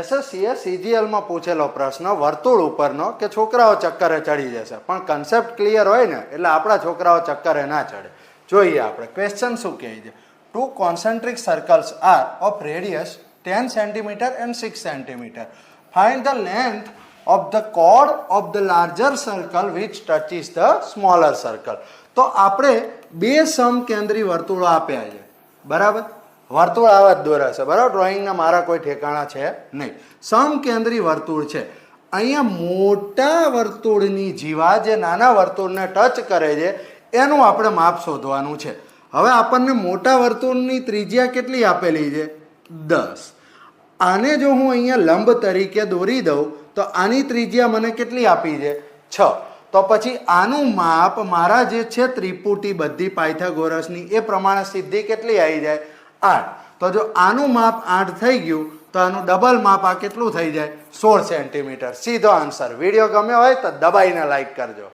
એસએસસીએ સીજીએલમાં પૂછેલો પ્રશ્ન વર્તુળ ઉપરનો કે છોકરાઓ ચક્કરે ચડી જશે. પણ કન્સેપ્ટ ક્લિયર હોય ને, એટલે આપણા છોકરાઓ ચક્કરે ના ચડે. જોઈએ આપણે ક્વેશ્ચન શું કહે છે? Two concentric circles are of radius ten centimetre and six centimetre find the length of the code of the larger circle which touches the smaller circle તો આપણે બે સમકેન્દ્રી વર્તુળો આપ્યા છે. બરાબર? વર્તુળ આવા જ દોરાશે બરાબર? ડ્રોઈંગના મારા કોઈ ઠેકાણા છે નહીં. સમકેન્દ્રી વર્તુળ છે. અહીંયા મોટા વર્તુળની જીવા જે નાના વર્તુળને ટચ કરે છે, એનું આપણે માપ શોધવાનું છે. હવે આપણને મોટા વર્તુળની ત્રિજ્યા કેટલી આપેલી છે? દસ. આને જો હું અહીંયા લંબ તરીકે દોરી દઉં, તો આની ત્રિજ્યા મને કેટલી આપી છે? છ. તો પછી આનું માપ મારા જે છે ત્રિપુટી બધી પાયથાગોરસની, એ પ્રમાણે સિદ્ધિ કેટલી આવી જાય? આઠ. તો જો આનું માપ આઠ થઈ ગયું, તો આનું ડબલ માપ આ કેટલું થઈ જાય? સોળ સેન્ટીમીટર સીધો આન્સર વીડિયો ગમ્યો હોય તો દબાઈને લાઈક કરજો.